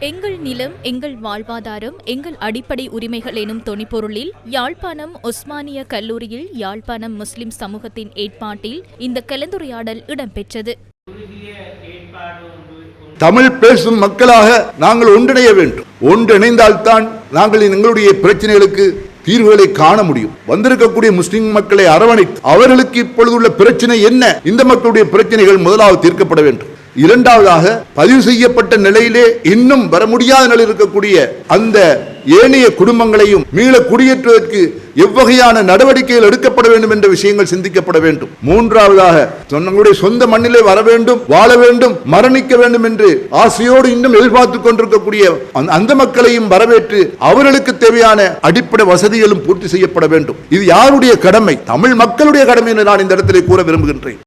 எங்கள் நிலம் எங்கள் வாழ்வாதாரம் எங்கள் அடிப்படை உரிமைகள் எனும் தொனிப்பொருளில் யாழ்ப்பாணம் ஒஸ்மானிய கல்லூரியில் யாழ்ப்பாணம் முஸ்லிம் சமூகத்தின் ஏற்பாட்டில் இந்த கலந்துரையாடல் இடம்பெற்றது. தமிழ் பேசும் மக்களாக நாங்கள் ஒன்றிணைய வேண்டும். ஒன்றிணைந்தால்தான் நாங்கள் எங்களுடைய பிரச்சனைகளுக்கு தீர்வுகளை காண முடியும். வந்திருக்கக்கூடிய முஸ்லிம் மக்களை அரவணைத்து அவர்களுக்கு இப்பொழுதுள்ள பிரச்சனை என்ன? இந்த மக்களுடைய பிரச்சனைகள் முதலாவது தீர்க்கப்பட வேண்டும். இரண்டாவதாக பதிவு செய்யப்பட்ட நிலையிலே இன்னும் வர முடியாத நிலையில் இருக்கக்கூடிய அந்த ஏனைய குடும்பங்களையும் மீள குடியேற்றுவதற்கு எவ்வகையான நடவடிக்கைகள் எடுக்கப்பட வேண்டும் என்ற விஷயங்கள் சிந்திக்கப்பட வேண்டும். மூன்றாவதாக தங்களுடைய சொந்த மண்ணிலே வர வேண்டும் வாழ வேண்டும் மரணிக்க வேண்டும் என்று ஆசையோடு இன்னும் எதிர்பார்த்துக் கொண்டிருக்கக்கூடிய அந்த- அந்த மக்களையும் வரவேற்று அவர்களுக்கு தேவையான அடிப்படை வசதிகளும் பூர்த்தி செய்யப்பட வேண்டும். இது யாருடைய கடமை? தமிழ் மக்களுடைய கடமை என்று நான் இந்த இடத்திலே கூற விரும்புகின்றேன்.